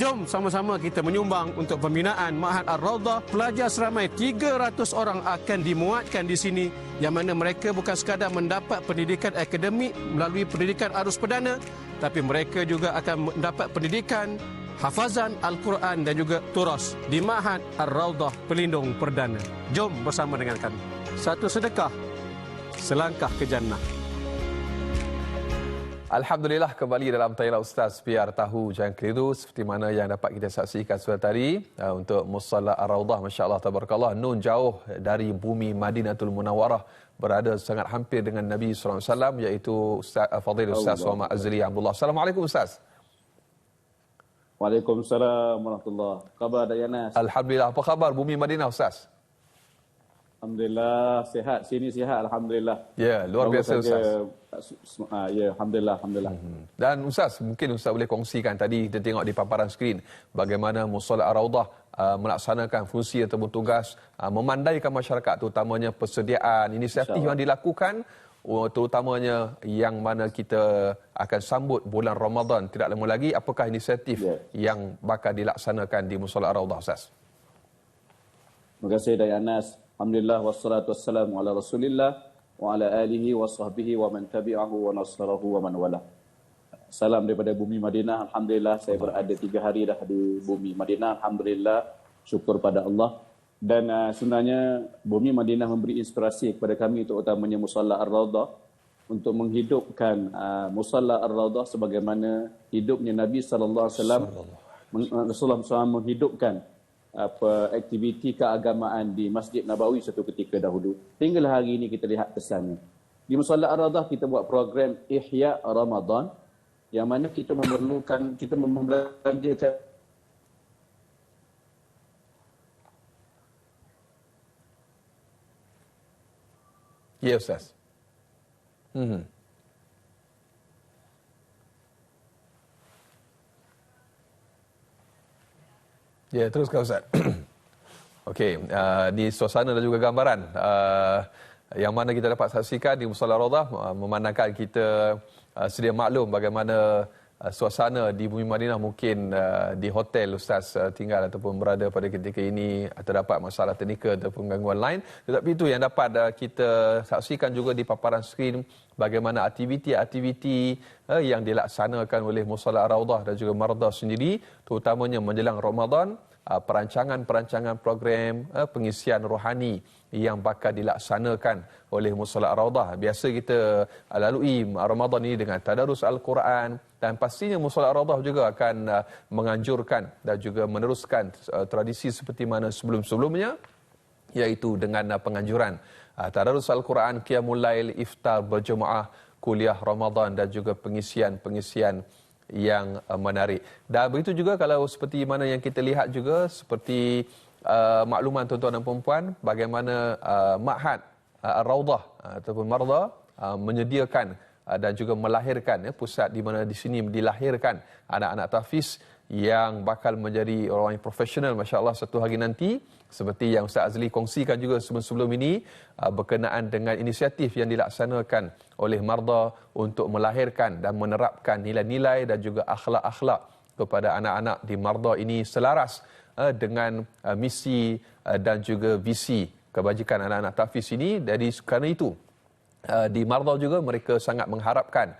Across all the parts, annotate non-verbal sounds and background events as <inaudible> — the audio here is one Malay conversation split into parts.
Jom sama-sama kita menyumbang untuk pembinaan Ma'had Ar-Rawdah. Pelajar seramai 300 orang akan dimuatkan di sini yang mana mereka bukan sekadar mendapat pendidikan akademik melalui pendidikan arus perdana tapi mereka juga akan mendapat pendidikan hafazan Al-Quran dan juga turas di Ma'had Ar-Rawdah Pelindung Perdana. Jom bersama dengan kami. Satu sedekah, selangkah ke jannah. Alhamdulillah kembali dalam Tayla Ustaz biar tahu jangan keliru seperti mana yang dapat kita saksikan sebentar tadi uh, untuk Musalla Ar-Rawdah masya-Allah tabarakallah nun jauh dari bumi Madinatul Munawwarah berada sangat hampir dengan Nabi sallallahu alaihi wasallam iaitu Ustaz uh, Fadil Ustaz Muhammad Azli Abdullah. Assalamualaikum Ustaz. Waalaikumsalam warahmatullahi Khabar Dayanas? Alhamdulillah. Apa khabar bumi Madinah Ustaz? Alhamdulillah sihat sini sihat alhamdulillah. Ya, luar Baru biasa saja, Ustaz. Uh, ya, alhamdulillah alhamdulillah. Hmm. Dan Ustaz, mungkin Ustaz boleh kongsikan tadi kita tengok di paparan skrin bagaimana Musalla Ar-Rawdah uh, melaksanakan fungsi ataupun tugas uh, memandaikan masyarakat terutamanya persediaan inisiatif yang dilakukan uh, terutamanya yang mana kita akan sambut bulan Ramadan tidak lama lagi apakah inisiatif Ya. yang bakal dilaksanakan di Musalla Ar-Rawdah Ustaz? Terima kasih Dayanas. Alhamdulillah wassalatu wassalamu ala Rasulillah wa ala alihi wa sahbihi wa man tabi'ahu wa nasarahu wa man wala. Salam daripada bumi Madinah. Alhamdulillah saya berada tiga hari dah di bumi Madinah. Alhamdulillah syukur pada Allah. Dan uh, sebenarnya bumi Madinah memberi inspirasi kepada kami terutamanya Musalla Ar-Rawdah untuk menghidupkan uh, Musalla Ar-Rawdah sebagaimana hidupnya Nabi sallallahu alaihi wasallam Rasulullah SAW menghidupkan apa aktiviti keagamaan di Masjid Nabawi satu ketika dahulu. Hinggalah hari ini kita lihat kesannya. Di Musalla Ar-Radah kita buat program Ihya Ramadan yang mana kita memerlukan kita membelanjakan Ya Ustaz. Hmm. Ya, teruskan Ustaz. <clears throat> Okey, uh, di suasana dan juga gambaran uh, yang mana kita dapat saksikan di Musalla Rawdah uh, memandangkan kita uh, sedia maklum bagaimana uh, suasana di Bumi Madinah mungkin uh, di hotel Ustaz uh, tinggal ataupun berada pada ketika ini terdapat masalah teknikal ataupun gangguan lain. Tetapi itu yang dapat kita saksikan juga di paparan skrin bagaimana aktiviti-aktiviti yang dilaksanakan oleh Musalla Rawdah dan juga Mardah sendiri terutamanya menjelang Ramadan perancangan-perancangan program uh, pengisian rohani yang bakal dilaksanakan oleh Musalla Rawdah. Biasa kita uh, lalui Ramadan ini dengan tadarus Al-Quran dan pastinya Musalla Rawdah juga akan menganjurkan dan juga meneruskan tradisi seperti mana sebelum-sebelumnya iaitu dengan penganjuran tadarus Al-Quran, qiyamul lail, iftar berjemaah, kuliah Ramadan dan juga pengisian-pengisian yang uh, menarik. Dan begitu juga kalau seperti mana yang kita lihat juga seperti uh, makluman tuan-tuan dan puan bagaimana uh, Ma'had uh, Ar-Rawdah uh, ataupun Mardah uh, menyediakan uh, dan juga melahirkan ya, pusat di mana di sini dilahirkan anak-anak tahfiz yang bakal menjadi orang yang profesional masya-Allah satu hari nanti. Seperti yang Ustaz Azli kongsikan juga sebelum-sebelum ini uh, berkenaan dengan inisiatif yang dilaksanakan oleh Marda untuk melahirkan dan menerapkan nilai-nilai dan juga akhlak-akhlak kepada anak-anak di Marda ini selaras uh, dengan uh, misi dan juga visi kebajikan anak-anak tahfiz ini. Dari kerana itu di Marda juga mereka sangat mengharapkan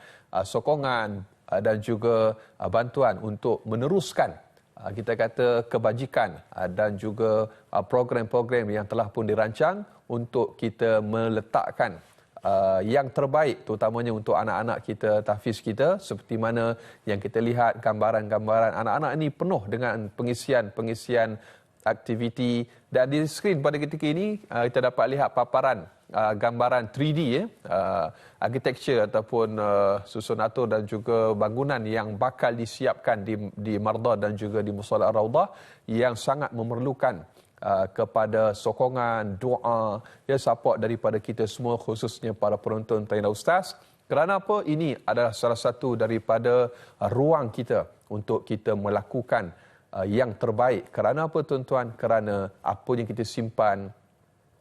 sokongan dan juga uh, bantuan untuk meneruskan uh, kita kata kebajikan dan juga program-program yang telah pun dirancang untuk kita meletakkan yang terbaik terutamanya untuk anak-anak kita tahfiz kita. Seperti mana yang kita lihat gambaran-gambaran anak-anak ini penuh dengan pengisian-pengisian aktiviti. Dan di skrin pada ketika ini kita dapat lihat paparan uh, gambaran 3D ya uh, architecture ataupun uh, susun atur dan juga bangunan yang bakal disiapkan di di Mardah dan juga di Musalla Ar-Rawdah yang sangat memerlukan uh, kepada sokongan, doa, ya support daripada kita semua khususnya para penonton Taina Ustaz. Kerana apa? Ini adalah salah satu daripada ruang kita untuk kita melakukan yang terbaik. Kerana apa tuan-tuan? Kerana apa yang kita simpan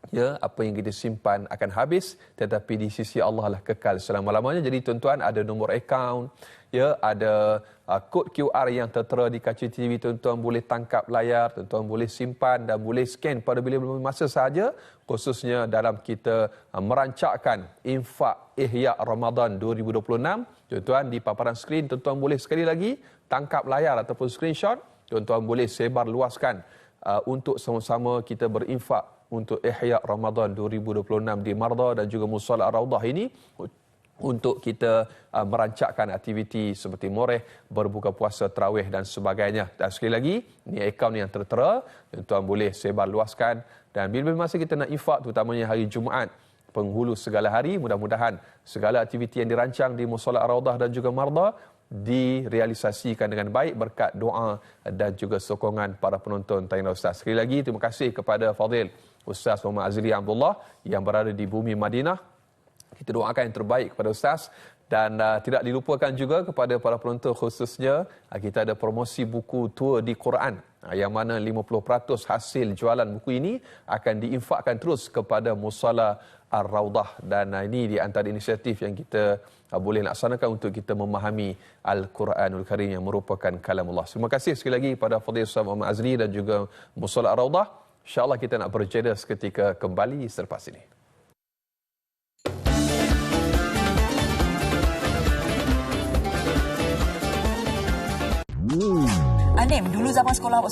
ya apa yang kita simpan akan habis. Tetapi di sisi Allah lah kekal selama-lamanya. Jadi tuan-tuan ada nombor akaun ya ada uh, kod QR yang tertera di kaca TV tuan-tuan boleh tangkap layar tuan-tuan boleh simpan dan boleh scan pada bila-bila masa saja khususnya dalam kita uh, merancakkan infak ihya Ramadan 2026 tuan-tuan di paparan skrin tuan-tuan boleh sekali lagi tangkap layar ataupun screenshot. Tuan-tuan boleh sebar luaskan uh, untuk sama-sama kita berinfak untuk Ihya Ramadan 2026 di Marda dan juga Musala Raudah ini untuk kita uh, merancakkan aktiviti seperti moreh, berbuka puasa, terawih dan sebagainya. Dan sekali lagi, ini akaun yang tertera, tuan boleh sebar luaskan dan bila-bila masa kita nak infak, terutamanya hari Jumaat, penghulu segala hari, mudah-mudahan segala aktiviti yang dirancang di Musala Raudah dan juga Marda direalisasikan dengan baik berkat doa dan juga sokongan para penonton Taina Ustaz. Sekali lagi, terima kasih kepada Fadil Ustaz Muhammad Azri Abdullah yang berada di bumi Madinah. Kita doakan yang terbaik kepada Ustaz dan uh, tidak dilupakan juga kepada para penonton khususnya uh, kita ada promosi buku tua di Quran uh, yang mana 50% hasil jualan buku ini akan diinfakkan terus kepada Musala Ar-Raudah dan uh, ini di antara inisiatif yang kita uh, boleh laksanakan untuk kita memahami Al-Quranul Karim yang merupakan kalam Allah. Terima kasih sekali lagi pada Fadil Ustaz Muhammad Azli dan juga Musala Ar-Raudah. InsyaAllah kita nak berjeda seketika kembali selepas ini. Anim, dulu zaman sekolah